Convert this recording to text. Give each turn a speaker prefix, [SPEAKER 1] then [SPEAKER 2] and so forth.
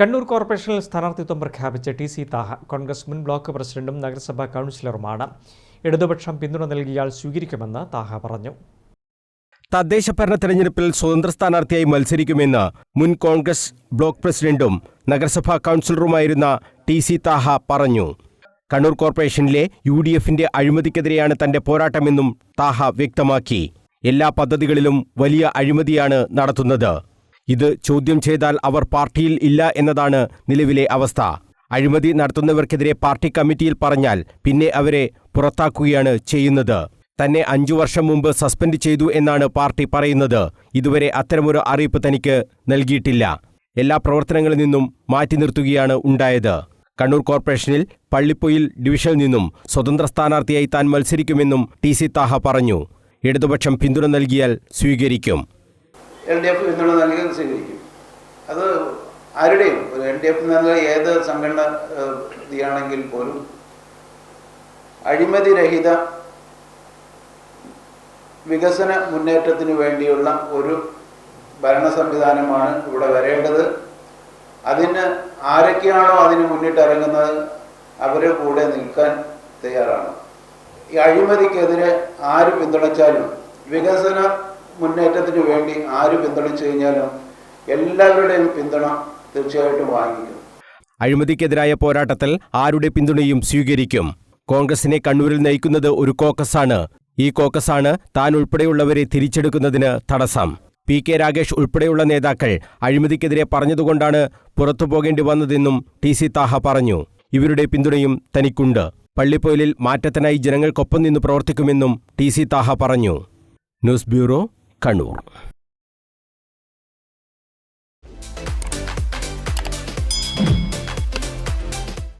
[SPEAKER 1] കണ്ണൂർ കോർപ്പറേഷനിൽ സ്ഥാനാർത്ഥിത്വം പ്രഖ്യാപിച്ച ടി സി താഹ കോൺഗ്രസ് മുൻ ബ്ലോക്ക് പ്രസിഡന്റും നഗരസഭാ കൗൺസിലറുമാണ്. ഇടതുപക്ഷം പിന്തുണ നൽകിയാൽ സ്വീകരിക്കുമെന്ന് താഹ പറഞ്ഞു.
[SPEAKER 2] തദ്ദേശ ഭരണ തെരഞ്ഞെടുപ്പിൽ സ്വതന്ത്ര സ്ഥാനാർത്ഥിയായി മത്സരിക്കുമെന്ന് മുൻ കോൺഗ്രസ് ബ്ലോക്ക് പ്രസിഡന്റും നഗരസഭാ കൗൺസിലറുമായിരുന്ന ടി സി താഹ പറഞ്ഞു. കണ്ണൂർ കോർപ്പറേഷനിലെ യു ഡി എഫിന്റെ അഴിമതിക്കെതിരെയാണ് തന്റെ പോരാട്ടമെന്നും താഹ വ്യക്തമാക്കി. എല്ലാ പദ്ധതികളിലും വലിയ അഴിമതിയാണ് നടത്തുന്നത്. ഇത് ചോദ്യം ചെയ്താൽ അവർ പാർട്ടിയിൽ ഇല്ല എന്നതാണ് നിലവിലെ അവസ്ഥ. അഴിമതി നടത്തുന്നവർക്കെതിരെ പാർട്ടി കമ്മിറ്റിയിൽ പറഞ്ഞാൽ പിന്നെ അവരെ പുറത്താക്കുകയാണ് ചെയ്യുന്നത്. തന്നെ അഞ്ചു വർഷം മുമ്പ് സസ്പെൻഡ് ചെയ്തു എന്നാണ് പാർട്ടി പറയുന്നത്. ഇതുവരെ അത്തരമൊരു അറിയിപ്പ് തനിക്ക് നൽകിയിട്ടില്ല. എല്ലാ പ്രവർത്തനങ്ങളിൽ നിന്നും മാറ്റി നിർത്തുകയാണ് ഉണ്ടായത്. കണ്ണൂർ കോർപ്പറേഷനിൽ പള്ളിപ്പൊയിൽ ഡിവിഷനിൽ നിന്നും സ്വതന്ത്ര സ്ഥാനാർത്ഥിയായി താൻ മത്സരിക്കുമെന്നും ടി സി താഹ പറഞ്ഞു. ഇടതുപക്ഷം പിന്തുണ നൽകിയാൽ സ്വീകരിക്കും.
[SPEAKER 3] നൽകി സ്വീകരിക്കും അത് ആരുടെയും ഒരു എൽ ഡി എഫ് എന്നുള്ള ഏത് സംഘടന ഇതാണെങ്കിൽ പോലും അഴിമതിരഹിത വികസന മുന്നേറ്റത്തിന് വേണ്ടിയുള്ള ഒരു ഭരണ സംവിധാനമാണ് ഇവിടെ വരേണ്ടത്. അതിന് ആരൊക്കെയാണോ അതിന് മുന്നിട്ടിറങ്ങുന്നത് അവരെ കൂടെ നിൽക്കാൻ തയ്യാറാണ്. ഈ അഴിമതിക്കെതിരെ ആര് പിന്തുണച്ചാലും വികസന മുന്നേറ്റത്തിന് വേണ്ടി ആര് പിന്തുണച്ചു കഴിഞ്ഞാലും എല്ലാവരുടെയും പിന്തുണ തീർച്ചയായിട്ടും വാങ്ങിക്കും.
[SPEAKER 2] അഴിമതിക്കെതിരായ പോരാട്ടത്തിൽ ആരുടെ പിന്തുണയും സ്വീകരിക്കും? കോൺഗ്രസിനെ കണ്ണൂരിൽ നയിക്കുന്നത് ഒരു കോക്കസാണ്. ഈ കോക്കസാണ് താൻ ഉൾപ്പെടെയുള്ളവരെ തിരിച്ചെടുക്കുന്നതിന് തടസ്സം. പി കെ രാഗേഷ് ഉൾപ്പെടെയുള്ള നേതാക്കൾ അഴിമതിക്കെതിരെ പറഞ്ഞതുകൊണ്ടാണ് പുറത്തു പോകേണ്ടി വന്നതെന്നും ടി സി താഹ പറഞ്ഞു. ഇവരുടെ പിന്തുണയും തനിക്കുണ്ട്. പള്ളിപ്പൊയിലിൽ മാറ്റത്തിനായി ജനങ്ങൾക്കൊപ്പം നിന്ന് പ്രവർത്തിക്കുമെന്നും ടി സി താഹ പറഞ്ഞു. News bureau Kannur.